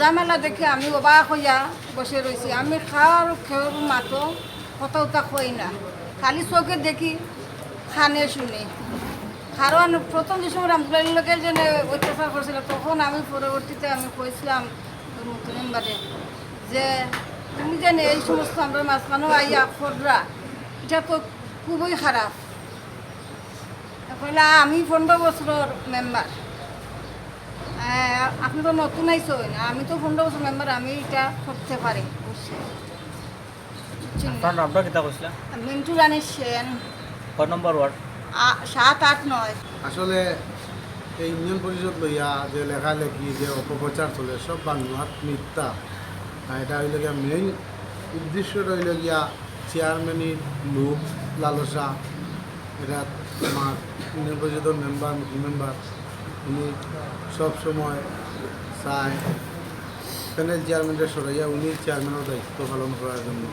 জামেলা দেখে আমি অবাক হইয়া বসে রয়েছি আমি খাওয়ার খেয়ের মাতো কথা উতা খই না। খালি চোখে দেখি খানে শুনে। কারণ প্রথম যে সময় রামদুলার লোকের জন্য অত্যাচার করছিল, তখন আমি পরবর্তীতে আমি কইছিলাম মেম্বারে যে, তুমি জানে এই সমস্ত আমরা মাঝখানেও আইয়া খররা, এটা তো খুবই খারাপ। কইলা, আমি পনেরো বছরের মেম্বার আপনি তো নতুন আইসেন আমি তো পনেরো বছর মেম্বার আমি এটা করতে পারি। আপনার নামটা কিতা কইছিলা? মিন্টু রানী সেন। কয় নম্বর ওয়ার্ড? আ- সাত আট নয়। আসলে এই ইউনিয়ন পরিষদ লইয়া যে লেখালেখি যে অপপ্রচার চলে সব বাংলাত মিথ্যা। এটা হইল গিয়া মেইন উদ্দেশ্যটা হইল গিয়া চেয়ারম্যানের লোক লালসা। এটা আমার ইউনিয়ন পরিষদের মেম্বার মেম্বার উনি সবসময় চায়। প্যানেল চেয়ারম্যানটা সরাইয়া উনি চেয়ারম্যানের দায়িত্ব পালন করার জন্য।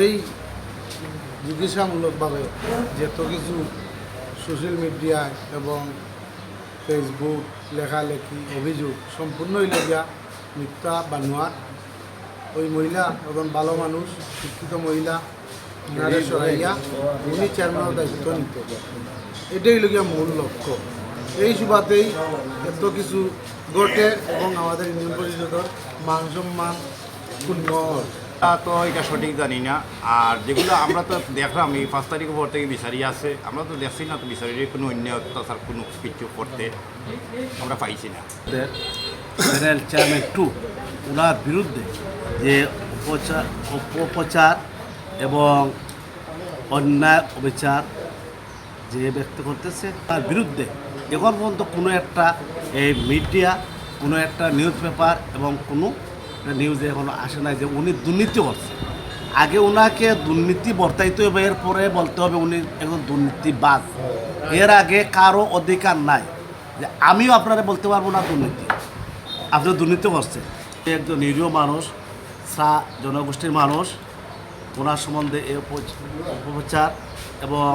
এই জিজ্ঞাসামূলকভাবে যত কিছু সোশ্যাল মিডিয়ায় এবং ফেসবুক লেখালেখি, অভিযোগ সম্পূর্ণ হইলগিয়া মিথ্যা বানোয়ার ওই মহিলা একজন ভালো মানুষ, শিক্ষিত মহিলা, উনারে সরাইয়া উনি চেয়ারম্যানের দায়িত্ব নিত। এটাই হইলগিয়া মূল লক্ষ্য। এই সুবাদেই এত কিছু ঘটে এবং আমাদের ইউনিয়ন পরিষদের মান সম্মান ক্ষুণ্ণ তা তো এটা সঠিক জানি না। আর যেগুলো আমরা তো দেখলাম এই পাঁচ তারিখের পর থেকে বিচারি আছে। আমরা তো দেখছি না তো বিচারির কোনো অন্য অত্যাচার কোনো কিছু করতে আমরা পাইছি না। প্যানেল চেয়ারম্যান টু ওনার বিরুদ্ধে যে অপচার অপপ্রচার এবং অন্যায় অবিচার যে ব্যক্ত করতেছে তার বিরুদ্ধে এখন পর্যন্ত কোনো একটা এই মিডিয়া কোনো একটা নিউজ পেপার এবং কোনো নিউজে এখনও আসে নাই যে উনি দুর্নীতি করছে। আগে ওনাকে দুর্নীতি বর্তাইতে হবে, এরপরে বলতে হবে উনি একজন দুর্নীতিবাজ। এর আগে কারও অধিকার নাই যে আমিও আপনারা বলতে পারব না দুর্নীতি। আপনি দুর্নীতি করছেন। সে একজন নিরীহ মানুষ সা জনগোষ্ঠীর মানুষ, ওনার সম্বন্ধে অপপ্রচার এবং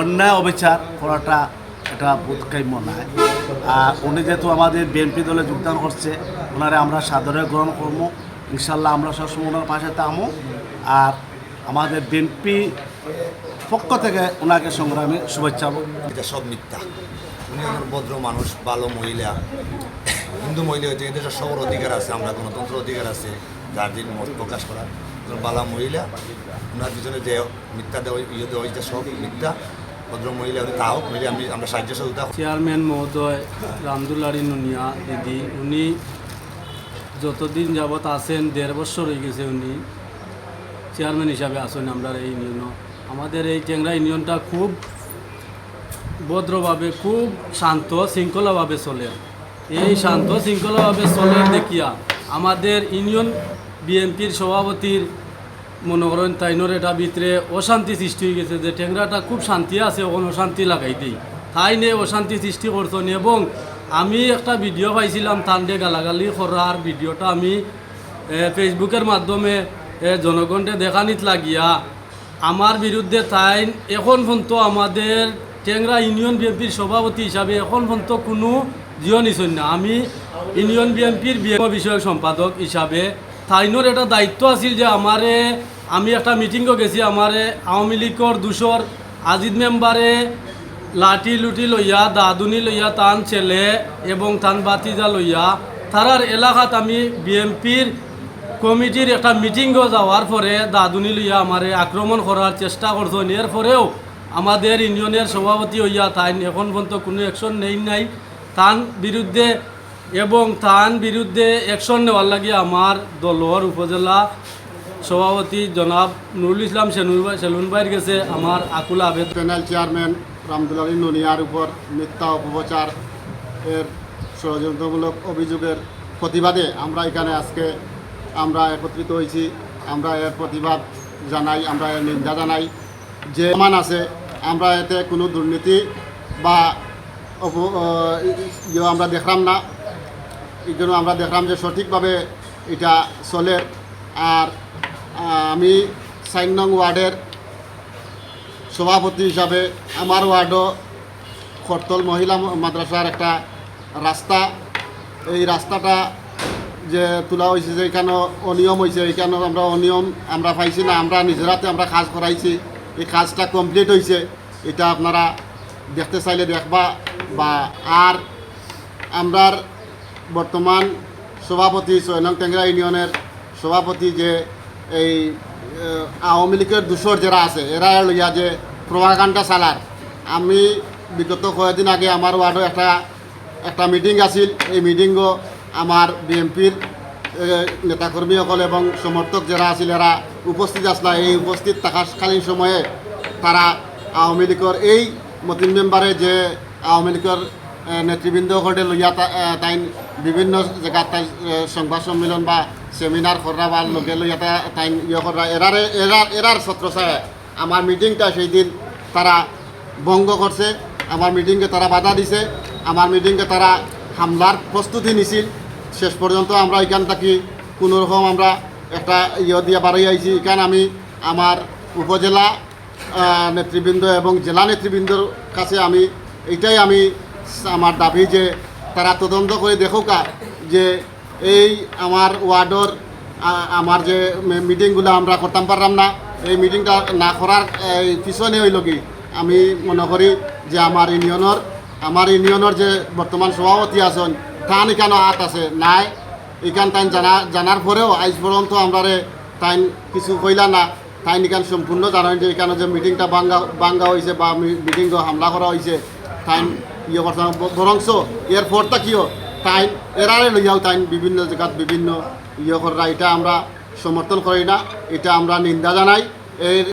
অন্যায় অবিচার করাটা এটা বোধকাম্য নয়। আর উনি যেহেতু আমাদের বিএনপি দলে যোগদান করছে, ওনারে আমরা সাদরে গ্রহণ করব। ইনশাল্লাহ আমরা সবসময় ওনার পাশে থামো। আর আমাদের বিএনপি পক্ষ থেকে ওনাকে সংগ্রামে শুভেচ্ছা এটা সব মিথ্যা। উনি আমার ভদ্র মানুষ, ভালো মহিলা। হিন্দু মহিলা হচ্ছে এদের সবার অধিকার আছে, আমরা গণতন্ত্র অধিকার আছে, যার দিন মত প্রকাশ করার। ভালো মহিলা, ওনার পিছনে যে মিথ্যা দেওয়া ইয়ে দেওয়া হয়েছে সব মিথ্যা। ভদ্র মহিলা উনি তা হোক মিলে আমি, আমরা সাহায্য সহযোগিতা চেয়ারম্যান মহোদয়, রামদুলারি নুনিয়া দিদি, উনি যতদিন যাবৎ আছেন, দেড় বছর হয়ে গেছে উনি চেয়ারম্যান হিসাবে আসেন আমরা এই ইউনিয়নও আমাদের এই টেংরা ইউনিয়নটা খুব ভদ্রভাবে, খুব শান্ত, শৃঙ্খলাভাবে চলে। এই শান্ত, শৃঙ্খলাভাবে চলে দেখিয়া আমাদের ইউনিয়ন বিএনপির সভাপতির মনে করেন তাইনোর এটা ভিতরে অশান্তি সৃষ্টি হয়ে গেছে যে টেংরাটা খুব শান্তি আছে, ওখানে অশান্তি লাগাই দেই। তাই নিয়ে অশান্তি সৃষ্টি করছেন এবং আমি একটা ভিডিও পাইছিলাম তান্ডে গালাগালি করার ভিডিওটা আমি ফেসবুকের মাধ্যমে জনগণকে দেখানিত লাগিয়া। আমার বিরুদ্ধে তাই এখন পর্যন্ত আমাদের টেংরা ইউনিয়ন বিএনপির সভাপতি হিসাবে এখন পর্যন্ত কোনো জিও নিছেন না। আমি ইউনিয়ন বিএনপির বিষয়ক সম্পাদক হিসাবে তাইনোর এটা দায়িত্ব আছিল যে আমারে, আমি একটা মিটিংও গেছি, আমারে আওয়ামী লীগর দুশোর আজিদ মেম্বারে লাঠি লুটি লইয়া, দাদুনি লইয়া, তান ছেলে এবং তান বাতিজা লইয়া, তারার এলাকাত আমি বিএমপির কমিটির একটা মিটিংও যাওয়ার পরে দাদুনি লইয়া আমারে আক্রমণ করার চেষ্টা করছেন এর পরেও আমাদের ইউনিয়নের সভাপতি হইয়া তাই এখন পর্যন্ত কোনো অ্যাকশন নেই নাই। তান বিরুদ্ধে এবং তার বিরুদ্ধে অ্যাকশন নেওয়ার লাগে আমার দলর উপজেলা সভাপতি জনাব নুরুল ইসলাম সেলুন ভাইয়ের গেছে আমার আকুল আবেদ প্যানেল চেয়ারম্যান রামদুলালী নুনিয়ার উপর মিথ্যা অপপ্রচার এর ষড়যন্ত্রমূলক অভিযোগের প্রতিবাদে আমরা এখানে আজকে আমরা একত্রিত হয়েছি। আমরা এর প্রতিবাদ জানাই, আমরা এর নিন্দা জানাই। যে মান আছে, আমরা এতে কোনো দুর্নীতি বা ইয়ে আমরা দেখলাম না। এই জন্য আমরা দেখলাম যে সঠিকভাবে এটা চলে। আর আমি সাইন নং ওয়ার্ডের সভাপতি হিসাবে আমার ওয়ার্ডও খরতল মহিলা মাদ্রাসার একটা রাস্তা। এই রাস্তাটা যে তোলা হয়েছে, যে এখানে অনিয়ম হয়েছে এখানে আমরা অনিয়ম আমরা পাইছি না, আমরা নিজেরাতে আমরা কাজ করাইছি। এই কাজটা কমপ্লিট হয়েছে, এটা আপনারা দেখতে চাইলে দেখবা বা আর আমরার বর্তমান সভাপতি সৈনং টেংরা ইউনিয়নের সভাপতি যে এই আওয়ামী লীগের দূষর যারা আছে, এরা লইয়া যে প্রভাকাণ্ডা চালার আমি বিগত কয়েকদিন আগে আমার ওয়ার্ডে একটা একটা মিটিং আছিল। এই মিটিংও আমার বিএনপির নেতাকর্মীসকল এবং সমর্থক যারা আছিল, এরা উপস্থিত আসলা এই উপস্থিত থাকাকালীন সময়ে তারা আওয়ামী লীগের এই মতিন মেম্বারে যে আওয়ামী লীগের নেতৃবৃন্দ ঘটে লইয়া তাই বিভিন্ন জায়গাত তাই সংবাদ সম্মেলন বা সেমিনার করা বা লগে লইয়া তাই ইয়ে করা এরারে এরার এরার ছত্রছায় আমার মিটিংটা সেই দিন তারা ভঙ্গ করছে আমার মিটিংকে তারা বাধা দিছে আমার মিটিংকে তারা হামলার প্রস্তুতি নিছিল। শেষ পর্যন্ত আমরা এখান থাকি কোনো রকম আমরা একটা ইয়ে দিয়ে বাড়াই আইছি এখান আমি আমার উপজেলা নেতৃবৃন্দ এবং জেলা নেতৃবৃন্দর কাছে আমি এটাই আমি আমার দাবি যে তারা তদন্ত করে দেখুকা যে এই আমার ওয়ার্ডর আমার যে মিটিংগুলো আমরা করতাম পারলাম না। এই মিটিংটা না করার পিছনে হইল কি আমি মনে করি যে আমার ইউনিয়নের আমার ইউনিয়নের যে বর্তমান সভাপতি আছেন, তান এখানে হাত আছে, নাই। এখান তাই জানা, জানার পরেও আজ পর্যন্ত আমরা তাই কিছু কইলা না। তাই এখান সম্পূর্ণ জানেন যে এখানে যে মিটিংটা বাঙ্গা বাঙ্গা হয়েছে বা মিটিং হামলা করা হয়েছে তাই ইয়ে করছে বরংস এর ফোরটা কিয়? তাই এরারে লইয়াও তাই বিভিন্ন জায়গাত বিভিন্ন ইয়ে করা এটা আমরা সমর্থন করি না। এটা আমরা নিন্দা জানাই। এর